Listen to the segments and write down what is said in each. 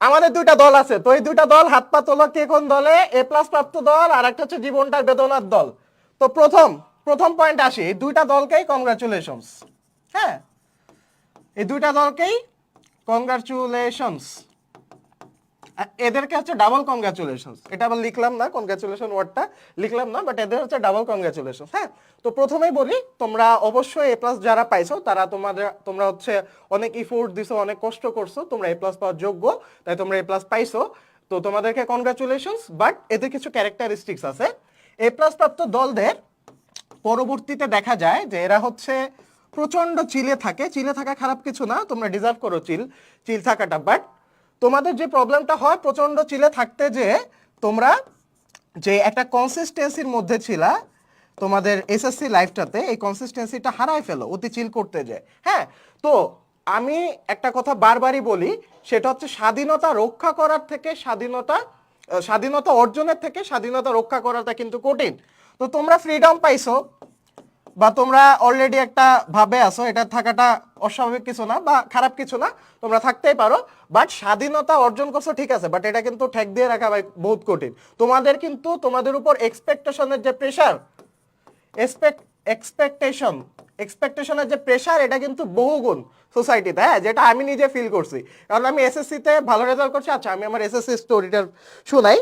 আমাদের দুইটা দল আছে, তো এই দুইটা দল হাত পা তোলা কে কোন দলে? এ প্লাস প্রাপ্ত দল আর একটা হচ্ছে জীবনটার বেদনার দল। তো প্রথম প্রথম পয়েন্ট আসি, এই দুইটা দলকেই কংগ্রাচুলেশনস হ্যাঁ এই দুইটা দলকেই কংগ্রাচুলেশনস এদেরকে হচ্ছে ডাবল কংগ্রাচুলেশনস এটা আবার লিখলাম না কংগ্রাচুলেশন ওয়ার্ডটা লিখলাম না বাট এদের হচ্ছে ডাবল কংগ্রাচুলেশন হ্যাঁ? তো প্রথমেই বলি, তোমরা অবশ্যই এ প্লাস যারা পাইছো, তারা তোমাদের, তোমরা হচ্ছে অনেক ইফোর্ট দিছো, অনেক কষ্ট করছ, তোমরা এ প্লাস পাওয়ার যোগ্য, তাই তোমরা এ প্লাস পাইছো। তো তোমাদেরকে কংগ্রাচুলেশনস বাট এদের কিছু ক্যারেক্টারিস্টিক্স আছে। এ প্লাস প্রাপ্ত দলদের পরবর্তীতে দেখা যায় যে এরা হচ্ছে প্রচণ্ড চিলে থাকে। চিলে থাকা খারাপ কিছু না, তোমরা ডিজার্ভ করো চিল চিল থাকাটা বাট তোমাদের যে প্রবলেমটা হয় প্রচণ্ড চিলে থাকতে যে তোমরা যে একটা কনসিস্টেন্সির মধ্যে ছিলা, তোমাদের এসএসসি লাইফটাতে এই কনসিস্টেন্সিটা হারায় ফেলো, অতি চিল করতে যে। হ্যাঁ তো আমি একটা কথা বারবারই বলি, সেটা হচ্ছে স্বাধীনতা রক্ষা করার থেকে স্বাধীনতা স্বাধীনতা অর্জনের থেকে স্বাধীনতা রক্ষা করাটা কিন্তু কঠিন। তো তোমরা ফ্রিডম পাইছো বা তোমরা অলরেডি একটা ভাবে আছো, এটা থাকাটা অস্বাভাবিক কিছু না বা খারাপ কিছু না, তোমরা থাকতেই পারো বাট স্বাধীনতা অর্জন করছ ঠিক আছে বাট এটা কিন্তু ঠেক দিয়ে রাখা ভাই বহুত কঠিন। তোমাদের কিন্তু তোমাদের উপর এক্সপেকটেশনের যে প্রেশার এক্সপেকটেশন এক্সপেকটেশনের যে প্রেশার এটা কিন্তু বহুগুণ সোসাইটিতে হ্যাঁ যেটা আমি নিজে ফিল করছি। কারণ আমি এসএসসিতে ভালো রেজাল্ট করছি আচ্ছা আমি আমার এসএসসি স্টোরিটার শোনাই।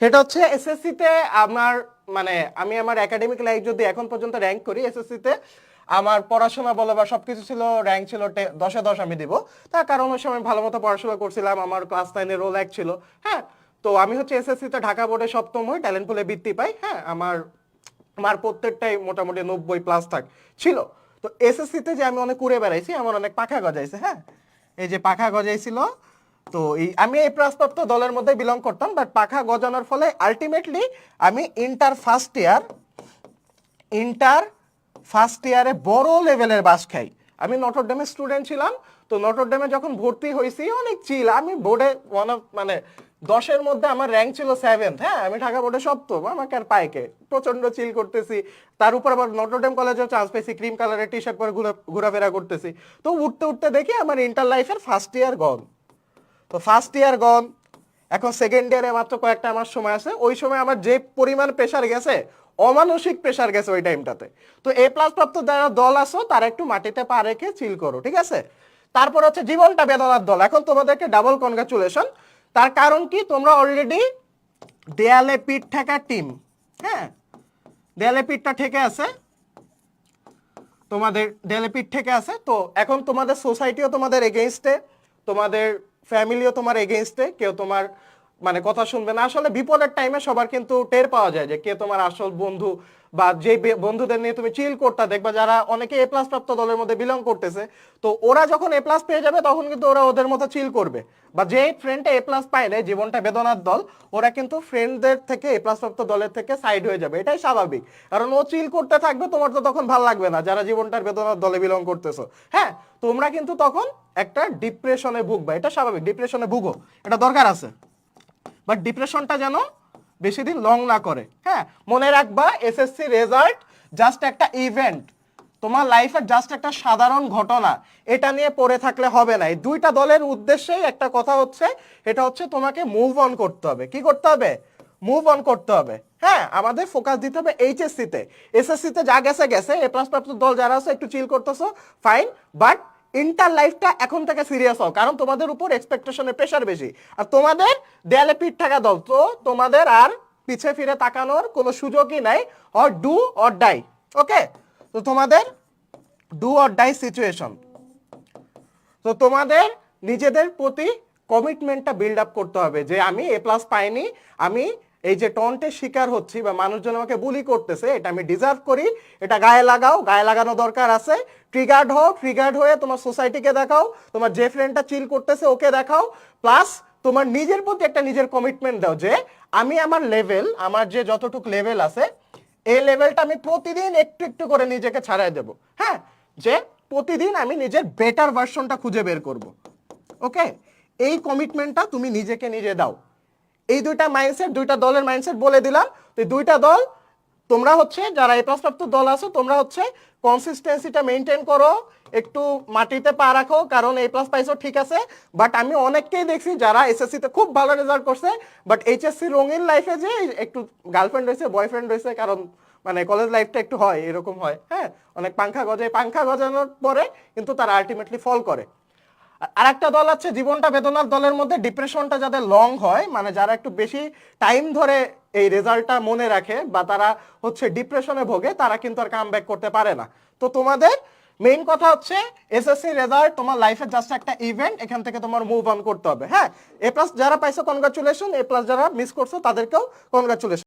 সেটা হচ্ছে এসএসসিতে আমার মানে আমি আমার একাডেমিক লাইফ যদি এখন পর্যন্ত র্যাঙ্ক করি এসএসসিতে আমার পড়াশোনা বলো বা সবকিছু ছিল র্যাঙ্ক ছিল দশে দশ আমি দিব। তার কারণ ওই সময় ভালো মতো পড়াশোনা করছিলাম, আমার ক্লাস নাইনে রোল এক ছিল হ্যাঁ? তো আমি হচ্ছে এসএসসিতে ঢাকা বোর্ডে সপ্তম হই ট্যালেন্ট পুলে বৃত্তি পাই হ্যাঁ? আমার আমার প্রত্যেকটাই মোটামুটি নব্বই প্লাস থাক, ছিল। তো এসএসসিতে যে আমি অনেক ঘুরে বেড়াইছি, আমার অনেক পাখা গজাইছে হ্যাঁ? এই যে পাখা গজাইছিল তো এই আমি এই প্রাপ্ত দলের মধ্যে বিলং করতাম বাট পাখা গজানোর ফলে আলটিমেটলি আমি inter first year inter first ইয়ারে বড় লেভেলের বাস খাই। আমি নটরডেমের স্টুডেন্ট ছিলাম, তো নটরডেমে যখন ভর্তি হয়েছি, অনেক চিল আমি বোর্ডে ওয়ান অফ মানে দশের মধ্যে আমার র্যাঙ্ক ছিল সেভেন্থ হ্যাঁ? আমি ঢাকা বোর্ডে সপ্তম, আমাকে আর পাইকে প্রচণ্ড চিল করতেছি। তার উপর আবার নটরডেম কলেজেও চান্স পেয়েছি ক্রিম কালারের টি শার্ট পরে ঘুরে- ঘোরাফেরা করতেছি। তো উঠতে উঠতে দেখি আমার ইন্টার লাইফের ফার্স্ট ইয়ার গন তো ফার্স্ট ইয়ার গন এখন সেকেন্ড ইয়ারে মাত্র কয়েকটা আমার সময় আছে, ওই সময় আমার যে পরিমাণ প্রেশার গেছে, অমানসিক প্রেশার গেছে ওই টাইমটাতে তো এ প্লাস প্রাপ্ত যারা দল আছো, তারা একটু মাটিতে পা রেখে চিল করো, ঠিক আছে? তারপর হচ্ছে জীবনটা বেদনার দল। এখন তোমাদেরকে ডাবল কনগ্রাচুলেশন তার কারণ কি? তোমরা অলরেডি দেয়ালে পিঠ ঠেকা টিম হ্যাঁ? দেয়ালে পিঠটা ঠেকে আছে। তোমাদের দেয়ালে পিঠ থেকে আছে। তো এখন তোমাদের সোসাইটিও তোমাদের এগেনস্টে তোমাদের ফ্যামিলিও তোমার এগেনস্টে কেউ তোমার মানে কথা শুনবে না। আসলে বিপদের টাইমে সবার কিন্তু টের পাওয়া যায় যে কে তোমার আসল বন্ধু বা যে বন্ধুদের নিয়ে তুমি চিল করতে, দেখবা যারা অনেকে এ প্লাস প্রাপ্ত দলের মধ্যে বিলং করতেছে। তো ওরা যখন এ প্লাস পেয়ে যাবে, তখন কিন্তু ওরা ওদের মতো চিল করবে। বা যে ফ্রেন্ডটা এ প্লাস পায় না জীবনটা বেদনার দল, ওরা কিন্তু ফ্রেন্ডদের থেকে এ প্লাস প্রাপ্ত দলের থেকে সাইড হয়ে যাবে। এটাই স্বাভাবিক। কারণ ও চিল করতে থাকবে, তোমার তো তখন ভালো লাগবে না যারা জীবনটার বেদনার দলে বিলং করতেছো। হ্যাঁ তোমরা কিন্তু তখন একটা ডিপ্রেশনে ভুগবা। এটা স্বাভাবিক ডিপ্রেশনে ভুগো। এটা দরকার আছে। বাট ডিপ্রেশনটা যেন বেশি দিন লং না করে। হ্যাঁ মনে রাখবা এসএসসি রেজাল্ট জাস্ট একটা ইভেন্ট তোমার লাইফের জাস্ট একটা সাধারণ ঘটনা। এটা নিয়ে পড়ে থাকলে হবে না। এই দুইটা দলের উদ্দেশ্যেই একটা কথা হচ্ছে, এটা হচ্ছে তোমাকে মুভ অন করতে হবে। কি করতে হবে? মুভ অন করতে হবে। হ্যাঁ আমাদের ফোকাস দিতে হবে এইচএসসি তে। এসএসসি তে যা গেছে গেছে। এ প্লাস প্রাপ্ত দল যারা আছে, একটু চিল করতেছো ফাইন বাট ইন্টার লাইফটা এখন থেকে সিরিয়াস হও, কারণ তোমাদের উপর এক্সপেকটেশনের প্রেশার বেশি। আর তোমাদের দেয়ালে পিঠ থাকা দল তো তোমাদের আর পিছে ফিরে তাকানোর কোনো সুযোগই নাই or do or die okay তো তোমাদের ডু অর ডাই সিচুয়েশন তো তোমাদের নিজেদের প্রতি কমিটমেন্টটা বিল্ড আপ করতে হবে যে আমি এ প্লাস পাইনি, আমি এই যে টন্টের শিকার হচ্ছি বা মানুষজন আমাকে বুলি করতেছে, এটা আমি ডিজার্ভ করি, এটা গায়ে লাগাও, গায়ে লাগানো দরকার আছে। ট্রিগার্ড হও ট্রিগার্ড হয়ে তোমার সোসাইটিকে দেখাও, তোমার যে ফ্রেন্ডটা চিল করতেছে ওকে দেখাও। প্লাস তোমার নিজের প্রতি একটা নিজের কমিটমেন্ট দাও যে, আমি আমার লেভেল আমার যে যতটুক লেভেল আছে, এই লেভেলটা আমি প্রতিদিন একটু একটু করে নিজেকে ছাড়াই দেব। হ্যাঁ? যে প্রতিদিন আমি নিজের বেটার ভার্সনটা খুঁজে বের করব। ওকে এই কমিটমেন্টটা তুমি নিজেকে নিজে দাও। এই দুইটা মাইন্ডসেট দুইটা দলের মাইন্ডসেট বলে দিলাম। তো দুইটা দল, তোমরা হচ্ছে যারা এ প্রাপ্ত দল আছো, তোমরা হচ্ছে কনসিস্টেন্সিটা মেনটেন করো, একটু মাটিতে পা রাখো, কারণ এ প্লাস পাইছো, ঠিক আছে। বাট আমি অনেককেই দেখছি যারা এসএসসি তে খুব ভালো রেজাল্ট করছে বাট এইচএসসি রঙিন লাইফে যে একটু গার্লফ্রেন্ড রয়েছে বয়ফ্রেন্ড রয়েছে, কারণ মানে কলেজ লাইফটা একটু হয়, এরকম হয়। হ্যাঁ অনেক পাংখা গজে পাংখা গজানোর পরে কিন্তু তারা আলটিমেটলি ফল করে। আর একটা দল আছে জীবনটা বেদনার দলের মধ্যে ডিপ্রেশনটা যাদের লং হয় মানে যারা একটু বেশি টাইম ধরে এই রেজাল্টটা মনে রাখে বা তারা হচ্ছে ডিপ্রেশনে ভোগে, তারা কিন্তু আর কাম করতে পারে না। তো তোমাদের মেইন কথা হচ্ছে এসএসসি রেজাল্ট তোমার লাইফের জাস্ট একটা ইভেন্ট এখান থেকে তোমার মুভ অন করতে হবে। হ্যাঁ এ প্লাস যারা পাইছো কনগ্রাচুলেশন এ প্লাস যারা মিস করছ, তাদেরকেও কনগ্রাচুলেশন